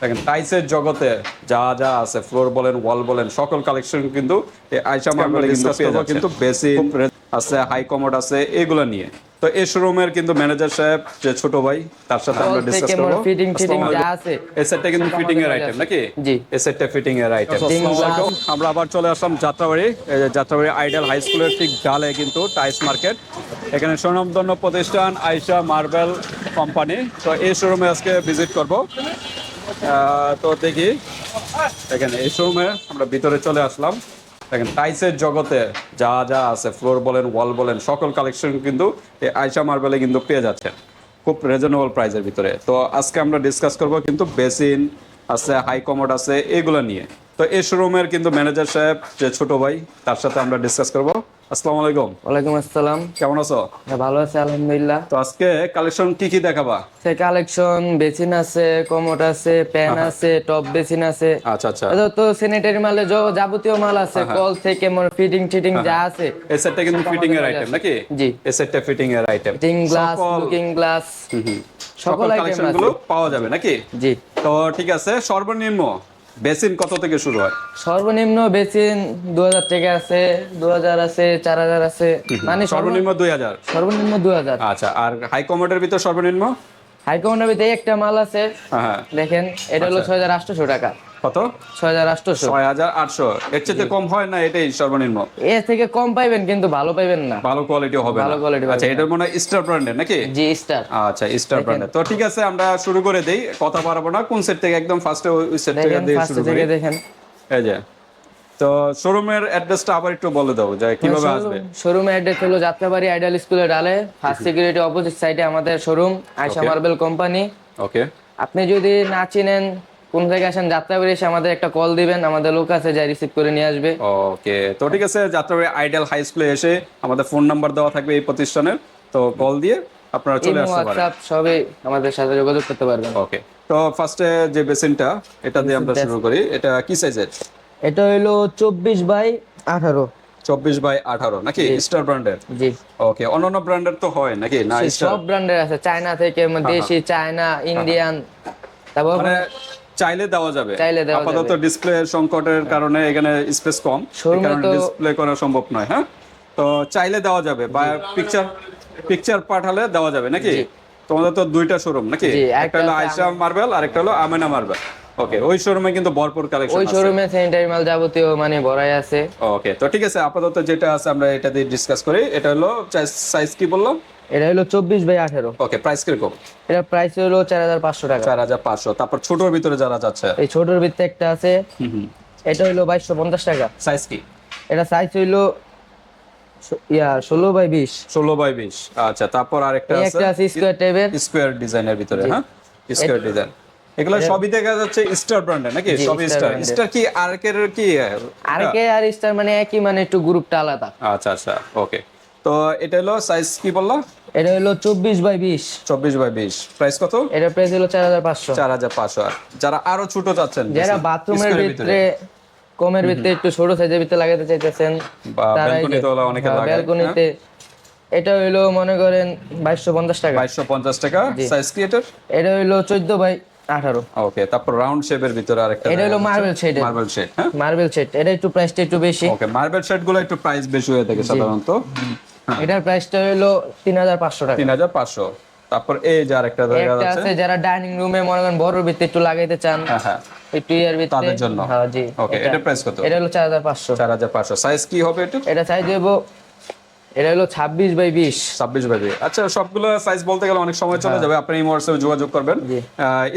দেখেন টাইসের জগতে যা যা আছে ফ্লোর বলেন ওয়াল বলেন সকল কালেকশন কিন্তু এই আইসা মার্বেলে কিন্তু যাচ্ছেন। আছে হাই কমোড আছে এগুলো নিয়ে। তো এই শোরুমের কিন্তু ম্যানেজার সাহেব যে ছোট ভাই তার সাথে আমরা ডিসকাস করব। fitting টিটিং যা আছে। এই সেটটা কিন্তু ফিটিং এর আইটেম নাকি? জি। এই সেটটা ফিটিং এর আইটেম আমরা আবার চলে আসলাম যাত্রাবাড়ি। যাত্রাবাড়ি আইডিয়াল হাই স্কুলের ঠিক ডালে কিন্তু টাইস মার্কেট এখানে সুনামধন্য প্রতিষ্ঠান আইসা মার্বেল কোম্পানি তো এই শোরুমে আজকে ভিজিট করব। তো দেখি। দেখেন, এই শোরুমে আমরা ভিতরে চলে আসলাম। দেখেন টাইসের জগতে যা যা আছে, ফ্লোর বলেন, ওয়াল বলেন, সকল কালেকশন কিন্তু এই আইসা মার্বেলে কিন্তু পেয়ে যাচ্ছেন। খুব রিজনেবল প্রাইসের ভিতরে। তো আজকে আমরা ডিসকাস করব কিন্তু বেসিন আছে, হাই কমোড আছে, এগুলো নিয়ে। তো এই শোরুমের কিন্তু ম্যানেজার সাহেব, যে ছোট ভাই, তার সাথে আমরা ডিসকাস করব। আসসালামু আলাইকুম। ওয়ালাইকুম আসসালাম। কেমন আছো? হ্যাঁ, ভালো আছে আলহামদুলিল্লাহ। তো আজকে কালেকশন কি কি দেখাবা? সে কালেকশন বেসিন আছে কমোট আছে প্যান আছে টপ বেসিন আছে। আচ্ছা আচ্ছা। তো স্যানিটারি মালে যাবতীয় মাল আছে কল থেকে মোর ফিটিং টিটিং যা আছে। এই সেটটা কিন্তু ফিটিং এর আইটেম নাকি? জি। এই সেটটা ফিটিং এর item fitting glass looking glass সকল আইটেম পাওয়া যাবে নাকি? জি। তো ঠিক আছে সর্বনিম্ন বেসিন কত থেকে শুরু হয়? সর্বনিম্ন বেসিন দু হাজার থেকে আছে দু হাজার আছে চার হাজার আছে। মানে সর্বনিম্ন দুই হাজার? সর্বনিম্ন দু হাজার আচ্ছা আর হাই কমোডের ভিতর সর্বনিম্ন? হাইকমান্ডের ভিতরে একটা মাল আছে হ্যাঁ। দেখেন এটা হলো ছয় হাজার আটশোশো টাকা। কত? ছয় হাজার আটশোশো ছয় হাজার আটশো। এর চেয়ে কম হয় না এটাই সর্বনিম্ন। এর থেকে কম পাইবেন কিন্তু ভালো পাইবেন না। ভালো কোয়ালিটি হবে ভালো quality আচ্ছা এটার মনে হয় স্টার ব্র্যান্ডের নাকি? জি স্টার আচ্ছা স্টার ব্র্যান্ডের তো ঠিক আছে আমরা শুরু করে দেই। কথা পারব না কোন সেট থেকে একদম ফার্স্টে ওই সেট থেকে দিয়ে শুরু করি? দেখেন। এই যে। তো শোরুমের অ্যাড্রেসটা আবার একটু বলে দাও যে কীভাবে আসবে। শোরুমে অ্যাড্রেস হলো যাত্রাবাড়ি আইডিয়াল স্কুলের ডালে ফার্স্ট সিকিউরিটি অপোজিট সাইডে আমাদের showroom Ayesha marble company okay আপনি যদি না চিনেন কোন থেকে আসেন যাত্রাবাড়ি এসে আমাদের একটা কল দিবেন আমাদের লোক আছে যা রিসিভ করে নিয়ে আসবে। ওকে তো ঠিক আছে যাত্রাবাড়ি আইডিয়াল হাই স্কুলে এসে আমাদের ফোন নাম্বার দেওয়া থাকবে এই প্রতিষ্ঠানের। তো কল দিয়ে আপনারা চলে আসতে পারেন। সবই আমাদের সাথে যোগাযোগ করতে পারবেন। ওকে তো ফার্স্টে যে বেসিনটা এটা দিয়ে আমরা শুরু করি। এটা কি সাইজের এটা হলো চব্বিশ বাই আঠারো। চব্বিশ বাই আঠারো নাকি? স্টার ব্র্যান্ডের জি। ওকে অন্যান্য ব্র্যান্ডের তো হয় নাকি? না স্টার সব ব্র্যান্ডের আছে। চায়না থেকে দেশি চায়না ইন্ডিয়ান তারপর মানে চাইলে দেওয়া যাবে। আপাতত ডিসপ্লে সংকটের কারণে এখানে স্পেস কম। কারণে ডিসপ্লে করা সম্ভব নয় হ্যাঁ? তো চাইলে দেওয়া যাবে বা পিকচার পিকচার পাঠালে দেওয়া যাবে নাকি? তোমাদের তো দুইটা শোরুম নাকি? একটা একটা হলো আয়সা মার্বেল আর একটা হলো আমেনা মার্বেল ওকে ওই শোরুমে কিন্তু ভরপুর কালেকশন ওই শোরুমে স্যানিটারি মাল যাবতীয় মানে ভরাই আছে। ওকে তো ঠিক আছে আপাতত যেটা আছে আমরা এটা দিয়ে ডিসকাস করি। এটা হলো সাইজ কি বললাম? এটা হলো চব্বিশ বাই আঠারো। ওকে প্রাইস কীরকম? এটা প্রাইস হলো চার হাজার পাঁচশো টাকা। চার হাজার পাঁচশো। তারপর ছোটোর ভিতরে যারা যাচ্ছে? এই ছোটোর ভিতরে একটা আছে। এটা হইল বাইশশো পঞ্চাশ টাকা। সাইজ কি? এটা সাইজ হইল ইয়া ষোলো বাই বিশ। ষোলো বাই বিশ। আচ্ছা তারপর আরেকটা আছে। স্কোয়ার টেপের স্কোয়ার ডিজাইনের ভিতরে হ্যাঁ? স্কোয়ার ডিজাইন এগুলো সবই দেখা যাচ্ছে স্টার ব্র্যান্ডের নাকি? জি, সবই স্টার স্টার কি আরেকের কি আরেকে আর স্টার মানে একই মানে একটু গ্রুপটা আলাদা। আচ্ছা আচ্ছা ওকে। তো এটা হলো সাইজ কি বললা? এটা হলো চব্বিশ বাই বিশ। চব্বিশ বাই বিশ। প্রাইস কত? এটা প্রাইস হলো চার হাজার পাঁচশো। চার হাজার পাঁচশো। আর যারা আরও ছোট চাচ্ছেন যারা বাথরুমের ভিতরে কমের ভিতরে একটু ছোট সাইজের ভিতরে লাগাতে চাইতেছেন ব্যালকনিতে ব্যালকনিতে এটা হইল মনে করেন বাইশশো পঞ্চাশ টাকা। বাইশশো পঞ্চাশ টাকা সাইজ কি এটার এটা হইল চোদ্দ বাই আঠারো। ওকে তারপর রাউন্ড শেপের ভিতরে আরেকটা এটা হলো মার্বেল শেডের মার্বেল শেড হ্যাঁ? মার্বেল সেট এটা একটু প্রাইসটা একটু বেশি। ওকে মার্বেল শেডগুলো একটু প্রাইস বেশি হয়ে থাকে সাধারণত। এটার প্রাইসটা হলো তিন হাজার পাঁচশো টাকা। তিন হাজার পাঁচশো। তারপর এই যে আরেকটা জায়গা আছে আছে যারা ডাইনিং রুমে মনে করেন বড় ভিতরে একটু লাগাইতে চান হ্যাঁ হ্যাঁ। একটু ইয়ার ভিতরে তাদের জন্য। হ্যাঁ জি। ওকে এটা- এটা প্রাইস কত? এটা হলো চার হাজার পাঁচশো। চার হাজার পাঁচশো। সাইজ কি হবে একটু এটা চাই দেবো এটা হলো ছাব্বিশ বাই বিশ। ছাব্বিশ বাই দুই। আচ্ছা সবগুলো সাইজ বলতে গেলে অনেক সময় চলে যাবে। আপনি ইমো হোয়াটসঅ্যাপে যোগাযোগ করবেন।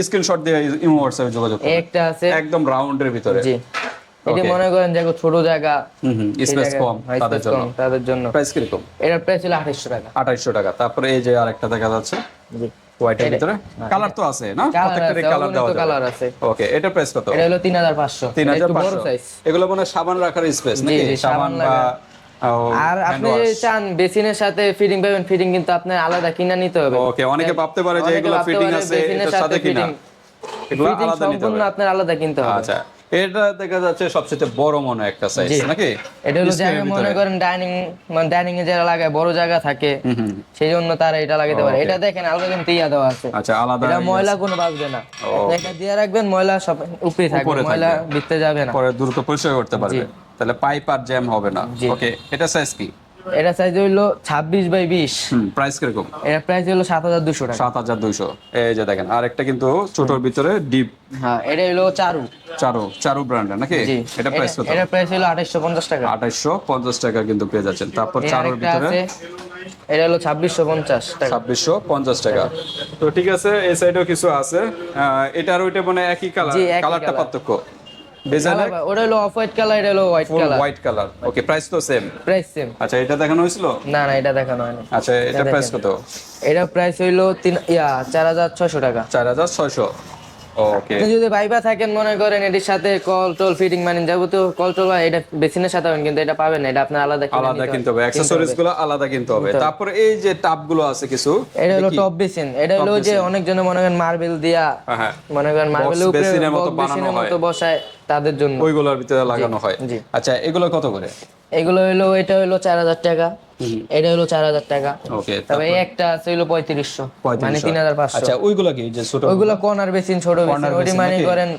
স্ক্রিনশট দিয়ে ইমো হোয়াটসঅ্যাপে যোগাযোগ করবেন। একটা আছে। একদম রাউন্ডের ভিতরে। জি। এটা মনে করেন যে ছোট জায়গা। স্পেস কম হ্যাঁ, তাদের জন্য। তাদের জন্য। প্রাইস কীরকম এটার প্রাইস হলো আঠাইশশো টাকা। আঠাইশশো টাকা। তারপরে এই যে আরেকটা দেখা যাচ্ছে। জি। হোয়াইটের ভিতরে। কালার তো আছে না? কালার প্রত্যেকটারই কালার দেওয়া অগণিত কালার আছে। ওকে এটা প্রাইস কত? এটা হলো এগুলো মনে হয় সাবান রাখার স্পেস নাকি? সাবান বা আর hand আপনি যদি চান বেসিনের সাথে ফিটিং পাবেন ফিটিং কিন্তু আপনার আলাদা কিনা নিতে হবে। ওকে অনেকে ভাবতে পারে যে এগুলো ফিটিং আছে এটার সাথে কিনা। এগুলো আলাদা নিতে হবে। আপনার আলাদা কিনতে হবে। আচ্ছা এটা দেখা যাচ্ছে সবচেয়ে বড় মনে একটা সাইজ নাকি? এটা হলো জায়গা মনে করেন ডাইনিং মানে ডাইনিং এ যারা লাগায় বড় জায়গা থাকে। সেই জন্য তারা এটা লাগাতে পারে। এটা দেখেন আলাদা কিন্তু ইয়া দেওয়া আছে। আচ্ছা আলাদা এটা ইয়ে ময়লা কোনো বাঁচবে না। এটা দিয়ে রাখবেন ময়লা সব উপরে থাকবে ময়লা। ভিতরে যাবে না। পরে দ্রুত পরিষ্কার করতে পারবে। তাহলে পাইপ আর জ্যাম হবে না। ওকে এটা সাইজ কি? এটা সাইজ হইল ছাব্বিশ বাই বিশ। হুম প্রাইস কীরকম? এটা প্রাইস হলো সাত হাজার দুশো টাকা। সাত হাজার দুইশো। এই যে দেখেন আর একটা কিন্তু ছোটর ভিতরে ডিপ হ্যাঁ এটা হলো চারু। চারু চারু ব্র্যান্ডের নাকি? এটা প্রাইস কত? এটা প্রাইস হলো আঠাইশশো পঞ্চাশ টাকা। আঠাইশশো পঞ্চাশ টাকা কিন্তু পেয়ে যাচ্ছেন। তারপর চারুর ভিতরে? এটা হলো ছাব্বিশশো পঞ্চাশ টাকা। ছাব্বিশশো পঞ্চাশ টাকা। তো ঠিক আছে এই সাইডেও কিছু আছে। এটা আর ওইটা মানে একই কালার কালারটা পার্থক্য। ডিজাইন কালার- ওটা হলো অফ হোয়াইট কালার এটা হলো white colour white colour okay price তো সেম প্রাইস সেম আচ্ছা এটা দেখানো হয়েছিল? না না এটা দেখানো হয়নি। আচ্ছা এটা প্রাইস কত? এটা প্রাইস হইল তিন ইয়া চার হাজার ছশো টাকা। চার হাজার ছয়শো। ওকে। যদি ভাইবা থাকেন মনে করেন এটির সাথে কল টল ফিটিং মানে যাবতীয় কল টল এটা বেসিনের সাথে কিন্তু এটা পাবেন না এটা আপনার আলাদা আলাদা কিনতে হবে অ্যাক্সেসরিজগুলো আলাদা কিনতে হবে। তারপরে এই যে টাপগুলো আছে কিছু এটা হলো টপ বেসিন এটা হলো যে অনেকজনে মনে করেন মার্বেল দিয়া হ্যাঁ, হ্যাঁ। মনে করেন মার্বেলের উপরে বেসিনের মতো বানানো হয়। বসায় তাদের জন্য। ওইগুলোর ভিতরে লাগানো হয়। আচ্ছা এগুলো কত করে? এগুলো হলো এটা হলো চার হাজার টাকা। এটা হলো চার হাজার টাকা। ওকে তবে এই একটা আছে হলো পঁয়ত্রিশশো। মানে তিন হাজার পাঁচশো। আচ্ছা ওইগুলো কি যে ছোট? ওইগুলো কর্নার বেসিন ছোট বেসিন ওটি মানে করেন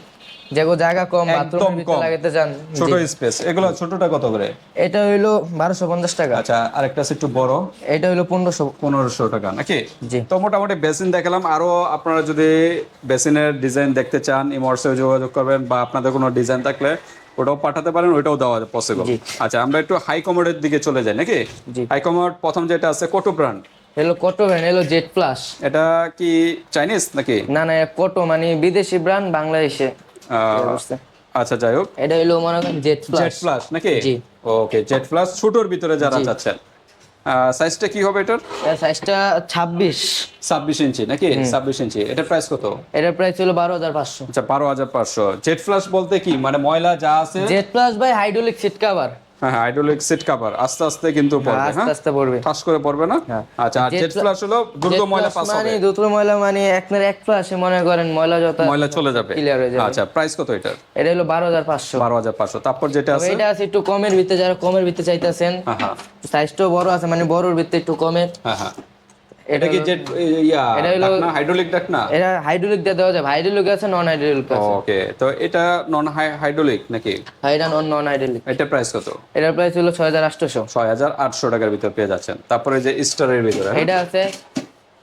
যেগো জায়গা কম কম। লাগাতে চান ছোট স্পেস এগুলো ছোটটা কত করে? এটা হইল বারোশো পঞ্চাশ টাকা। আচ্ছা আরেকটা আছে একটু বড়। এটা হইল পনেরোশো। পনেরোশো টাকা নাকি? জি। তো মোটামুটি বেসিন দেখালাম। আরও আপনারা যদি বেসিনের ডিজাইন দেখতে চান ইমর্সে যোগাযোগ করবেন বা আপনাদের কোনো ডিজাইন থাকলে ওটাও পাঠাতে পারেন ওটাও দেওয়া পসিবল আচ্ছা আমরা একটু হাই কমোডের দিকে চলে যাই নাকি? হাই কমোড প্রথম যেটা আছে কোটো ব্র্যান্ড এলো কটো ব্র্যান্ড এলো জেট প্লাস এটা কি চাইনিজ নাকি? না না কটো মানে বিদেশি ব্র্যান্ড বাংলাদেশে। আচ্ছা যাই হোক। এটা হলো মনে করেন জেট প্লাস জেড প্লাস নাকি? জি। ওকে জেড প্লাস ছোটর ভিতরে যারা চাচ্ছেন সাইজটা কি হবে এটার? সাইজটা ছাব্বিশ। ছাব্বিশ ইঞ্চি নাকি? ছাব্বিশ ইঞ্চি। এটা প্রাইস কত? এটার প্রাইস হলো বারো হাজার পাঁচশো। আচ্ছা বারো হাজার পাঁচশো। জেট প্লাস বলতে কি? মানে ময়লা যা আছে jet plus by hydraulic seat cover হ্যাঁ হাইড্রোলিক সিট কভার আস্তে আস্তে কিন্তু পড়বে আস্তে হ্যাঁ? আস্তে পড়বে। ঠাস করে পড়বে না? হ্যাঁ। আচ্ছা আর জেট ফ্লাশ হলো দ্রুত ময়লা পাস হবে মানে হবে। দ্রুত ময়লা মানে আপনার এক প্লাসে মনে করেন ময়লা যত ময়লা চলে যাবে। ক্লিয়ার হয়ে যাবে। আচ্ছা প্রাইস কত এটার? এটা হলো বারো হাজার পাঁচশো। বারো হাজার পাঁচশো। তারপর যেটা আছে? এটা আছে একটু কমের ভিতরে যারা কমের ভিতরে চাইতেছেন হ্যাঁ হ্যাঁ। সাইজটাও বড় আছে মানে বড়র ভিতরে একটু কমের। হ্যাঁ হ্যাঁ। এটা এটা কি জেড ইয়া এটা হলো- হাইড্রোলিক ডাকনা? এটা হাইড্রোলিক দিয়ে দেওয়া যাবে হাইড্রোলিক আছে নন হাইড্রোলিক আছে। ওকে তো এটা নন হাইড্রোলিক নাকি? হাইড্রা নন নন হাইড্রোলিক এটা প্রাইস কত? এটার প্রাইস হলো ছয় হাজার আটশোশো ছয় হাজার আটশো টাকার ভিতর পেয়ে যাচ্ছেন। তারপরে যে স্টারের ভিতরে হ্যাঁ? এটা আছে।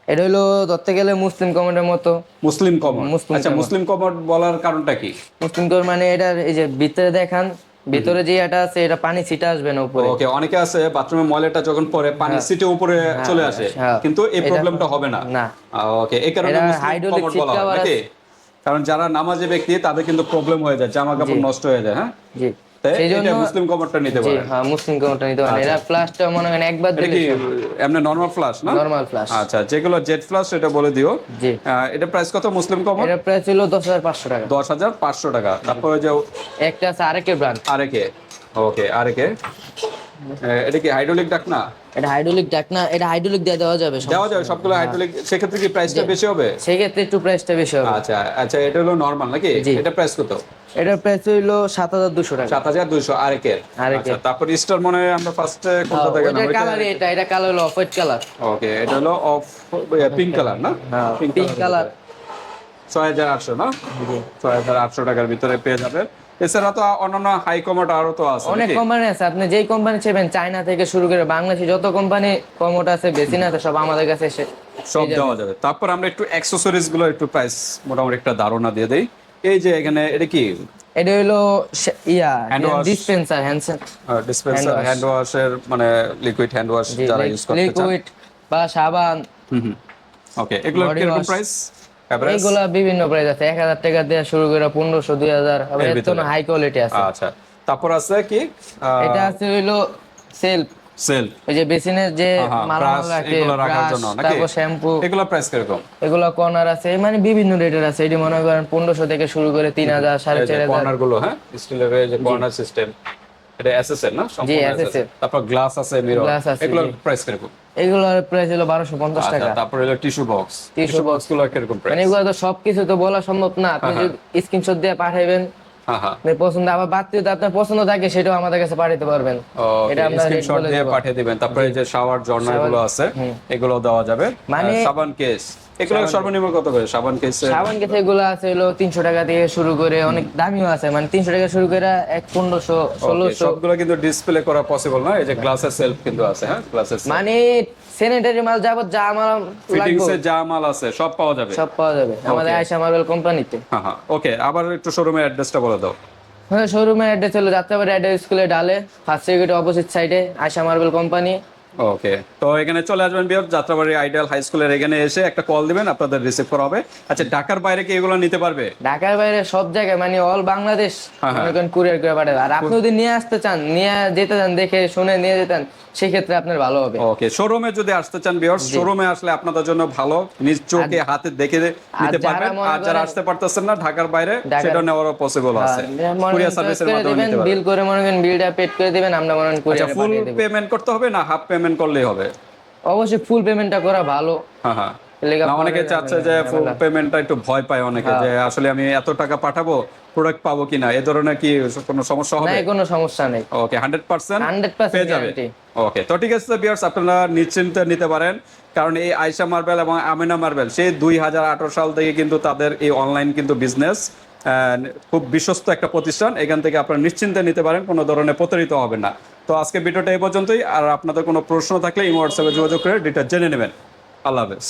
এটা হলো ধরতে গেলে মুসলিম কমেন্টের মতো। মুসলিম মুসলিম আচ্ছা মুসলিম কমর বলার কারণটা কি? মুসলিম কমেন্ট মানে এটার এই যে ভিতরে দেখান ভিতরে যে এটা আছে এটা পানি ছিটে আসবে না উপরে। ওকে অনেকে আছে বাথরুমে ময়লাটা যখন পরে পানি ছিটে উপরে চলে আসে। হ্যাঁ। কিন্তু এই প্রবলেমটা হবে না। না। ওকে এই কারণে হাইড্রোলিক হয় নাকি? কারণ যারা নামাজে ব্যক্তি তাদের কিন্তু প্রবলেম হয়ে যায় জামা কাপড় নষ্ট হয়ে যায় হ্যাঁ? জি। সেই জন্য মুসলিম কভারটা নিতে জি পারে হ্যাঁ মুসলিম কমেন্টটা নিতে পারেন। এটা মনে করেন একবার এটা দিলে এমনি নরমাল ফ্লাশ না? নর্মাল ফ্ল্যাশ আচ্ছা যেগুলো জেট ফ্লাশ এটা বলে দিও। জি। এটা প্রাইস কত মুসলিম কভার? এটার প্রাইস হাজার পাঁচশো টাকা। দশ হাজার পাঁচশো টাকা। তারপরে যে একটা আছে আরেকের ব্র্যান্ড আরেকে। ওকে আরেকে। এটা কি হাইড্রোলিক ডাক না? এটা হাইড্রোলিক ডাকনা এটা হাইড্রোলিক দিয়ে দেওয়া যাবে দেওয়া যাবে সবগুলো হাইড্রোলিক সেক্ষেত্রে কি প্রাইসটা বেশি হবে? সেক্ষেত্রে একটু প্রাইসটা বেশি হবে। আচ্ছা আচ্ছা এটা হলো নর্মাল নাকি? এটা প্রাইস কত? এটার প্রাইস হইল সাত হাজার দুশো টাকা। সাত হাজার দুইশো আরেকের? আরেকের। আচ্ছা তারপর স্টার মনে হয় আমরা ফার্স্টে কোনটা হ্যাঁ, দেখলাম? ওইটার কালারই এটা এটা কালার হলো অফ হোয়াইট কালার ওকে এটা হলো অফ পিঙ্ক কালার না? পিঙ্ক কালার ছয় হাজার আটশো না? ছয় হাজার আটশো টাকার ভিতরে পেয়ে যাবেন। এছাড়া তো অন্যান্য হাই কমোড আরও তো আছে অনেক কোম্পানি আছে। আপনি যেই কোম্পানি চাইবেন চায়না থেকে শুরু করে বাংলাদেশে যত কোম্পানি কমোট আছে বেশি না আছে সব আমাদের কাছে এসে সব দেওয়া যাবে। তারপর আমরা একটু অ্যাক্সেসরিজগুলো একটু প্রাইস মোটামুটি একটা ধারণা দিয়ে দেই। এই যে এখানে এটা কি? এটা হইল ইয়া. ডিসপেন্সার হ্যান্ডসেন ডিসপেন্সার. হ্যান্ড ওয়াশের মানে লিকুইড হ্যান্ড ওয়াশ যারা ইউজ করতে চান। লিকুইড বা সাবান। ওকে এগুলো কীরকম প্রাইস এইগুলা বিভিন্ন প্রাইস আছে। এক হাজার টাকা দিয়ে শুরু করে পনেরোশো দুই হাজার। হাই কোয়ালিটি আছে। আচ্ছা। তারপর আছে কি? এটা আছে হইল সেলফ ওই যে বেসিনের যে মালামাল রাখে এগুলো রাখার brush, জন্য নাকি? তারপর শ্যাম্পু এগুলো প্রাইস কীরকম? এগুলো কর্নার আছে মানে বিভিন্ন রেটের আছে। এটি মনে করেন পনেরোশো থেকে শুরু করে তিন হাজার সাড়ে চার হাজার। কর্নারগুলো হ্যাঁ? স্টিলের যে কর্নার সিস্টেম এটা না? তারপর গ্লাস আছে মিরর Glass এগুলোর প্রাইস কীরকম? এগুলোর প্রাইস হলো বারোশো পঞ্চাশ আচ্ছা টাকা। তারপর হলো টিস্যু বক্স টিস্যু বক্সগুলো কীরকম মানে এগুলো তো সবকিছু তো বলা সম্ভব না। আপনি যদি স্ক্রিনশট দিয়ে পাঠাইবেন হ্যাঁ হ্যাঁ পছন্দ আবার যদি আপনার পছন্দ থাকে সেটাও আমাদের কাছে পাঠাতে পারবেন। এটা আমরা স্ক্রিনশট দিয়ে পাঠিয়ে দিবেন। তারপরে যে শাওয়ার জর্নারগুলো আছে এগুলো দেওয়া যাবে। মানে- সাবান কেস এগুলো সর্বনিম্ন কত করে? সাবান কেস সাবান কেছে এগুলো আছে হলো তিনশো টাকা থেকে শুরু করে অনেক দামিও আছে। মানে তিনশো টাকা শুরু করে এক পনেরোশো ষোলোশো। সবগুলো কিন্তু ডিসপ্লে করা পসিবল না? এই যে গ্লাসের সেলফ কিন্তু আছে হ্যাঁ? গ্লাসের মানে স্যানিটারি মাল যাবত যা ফিটিংস এর যা মাল আছে সব পাওয়া যাবে? সব পাওয়া যাবে। আমাদের আয়সা মার্বেল কোম্পানিতে হ্যাঁ হ্যাঁ ওকে আবার একটু শোরুমের অ্যাড্রেসটা বলে দাও। হ্যাঁ শোরুমের অ্যাড্রেস হলো যাত্রাবাড়ি অ্যাড্রেস স্কুলে ডালে ফার্স্ট সেক্রেটারি অপোজিট সাইডে আশা মার্বেল কোম্পানি ওকে তো এখানে চলে আসবেন বিয়ার যাত্রাবাড়ি আইডিয়াল হাই স্কুলের এখানে এসে একটা কল দিবেন আপনাদের রিসিভ করা হবে। আচ্ছা ঢাকার বাইরে কি এগুলো নিতে পারবে? ঢাকার বাইরে সব জায়গায় মানে অল বাংলাদেশ হ্যাঁ, হ্যাঁ। কুরিয়ার করে পাঠাবে। আর আপনি যদি নিয়ে আসতে চান নিয়ে যেতে চান দেখে শুনে নিয়ে যেতেন সেই ক্ষেত্রে আপনার ভালো হবে। ওকে শোরুমে যদি আসতে চান বিয়ার শোরুমে আসলে আপনাদের জন্য ভালো নিজ চোখে হাতে দেখে নিতে পারবেন। আর যারা আসতে পারতেছেন না ঢাকার বাইরে সেটা নেওয়ারও পসিবল আছে। কুরিয়ার সার্ভিসের মাধ্যমে নিতে পারবেন। বিল করে মনে করেন বিলটা পেড করে দিবেন আমরা মনে করেন কুরিয়ারে ফুল পেমেন্ট করতে হবে না হাফ পেমেন্ট করলেই হবে। অবশ্যই ফুল পেমেন্টটা করা ভালো। হ্যাঁ হ্যাঁ। অনেকে চাচ্ছে যে ফুল পেমেন্টটা একটু ভয় পায় অনেকে হ্যাঁ। যে আসলে আমি এত টাকা পাঠাবো প্রোডাক্ট পাবো কিনা এ ধরনের কি কোনো সমস্যা হবে? নাই কোনো সমস্যা নেই। ওকে হান্ড্রেড পার্সেন্ট 100% পেয়ে যাবে। ওকে তো ঠিক আছে বিয়ার্স আপনারা নিশ্চিন্তে নিতে পারেন কারণ এই আয়সা মার্বেল এবং আমিনা মার্বেল সেই দুই হাজার আঠারো সাল থেকে কিন্তু তাদের এই অনলাইন কিন্তু বিজনেস খুব বিশ্বস্ত একটা প্রতিষ্ঠান এখান থেকে আপনারা নিশ্চিন্তে নিতে পারেন কোনো ধরনের প্রতারিত হবে না। তো আজকে ভিডিওটা এই পর্যন্তই। আর আপনাদের কোনো প্রশ্ন থাকলে ইমো হোয়াটসঅ্যাপে যোগাযোগ করে ডিটেল জেনে নেবেন। আল্লাহ হাফেজ।